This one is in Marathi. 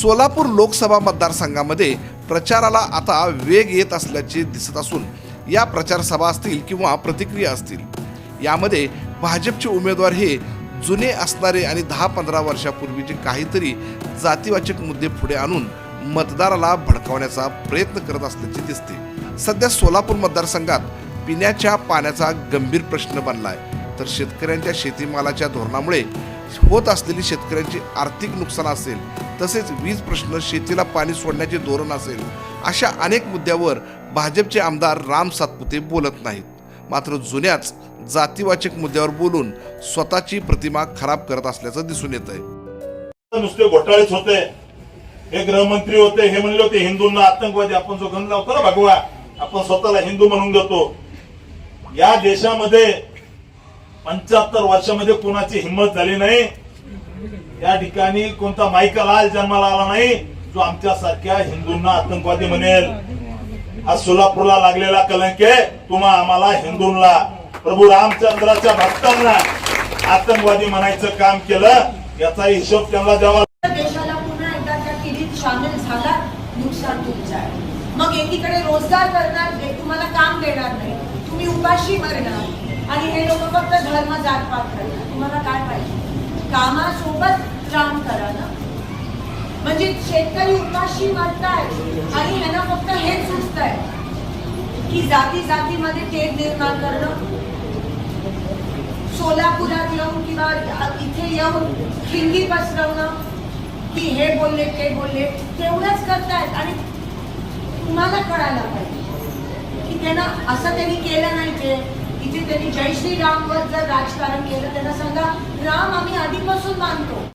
सोलापूर लोकसभा मतदारसंघामध्ये प्रचाराला आता वेग येत असल्याचे दिसत असून या प्रचारसभा असतील किंवा प्रतिक्रिया असतील यामध्ये भाजपचे उमेदवार हे जुने असणारे आणि दहा पंधरा वर्षापूर्वीचे काहीतरी जातीवाचक मुद्दे पुढे आणून मतदाराला भडकावण्याचा प्रयत्न करत असल्याचे दिसते. सध्या सोलापूर मतदारसंघात पिण्याच्या पाण्याचा गंभीर प्रश्न बनलाय. तर शेतकऱ्यांच्या शेतीमालाच्या धोरणामुळे होत असलेली शेतकऱ्यांची आर्थिक नुकसान असेल तसेच वीज प्रश्न शेतीला पाणी सोडण्याचे धोरण असेल अशा अनेक मुद्द्यावर भाजपचे आमदार राम सातपुते बोलत नाहीत. मात्र जुन्याच जातीवाचक मुद्द्यावर बोलून स्वतःची प्रतिमा खराब करत असल्याचं दिसून येत आहे नुसते घोटाळेच होते. हे गृहमंत्री होते हे म्हणले होते हिंदूंना आतंकवादी आपण जो गण लावतो ना भगवा आपण स्वतःला हिंदू म्हणून देतो या देशामध्ये पंच्याहत्तर वर्षामध्ये कोणाची हिंमत झाली नाही? या ठिकाणी कोणता माईका लाल जन्माला आला नाही? जो आमच्या सारख्या हिंदूंना आतंकवादी म्हणेल. हा सोलापूरला लागलेला कलंक आहे. तुम्हा आम्हाला हिंदूंना प्रभू रामचंद्राच्या भक्तांना आतंकवादी म्हणायचं काम केलं. याचा हिशोब त्यांना द्यावा देशाला पुन्हा एकदा त्या किडीत सामील झाला नुकसान तुमचं आहे मग एकीकडे रोजगार करणार तुम्हाला काम देणार नाही. तुम्ही उपाशी मरणार. आणि हे लोक फक्त धर्म जातपात करणार तुम्हाला काय पाहिजे? कामासोबत काम करा ना. म्हणजे शेतकरी उपाशी मरताय आणि यांना फक्त हेच सुचतंय की जाती जातीमध्ये तेल निर्माण करणं सोलापुरात येऊन किंवा इथे येऊन हिंदी पसरवणं की हे बोलले ते बोलले तेवढंच करतायत. आणि तुम्हाला कळायला पाहिजे की त्यांना असं त्यांनी केलं नाही ते इथे त्यांनी जय श्रीरामवर जर राजकारण केलं त्यांना सांगा राम आम्ही आधीपासून मानतो.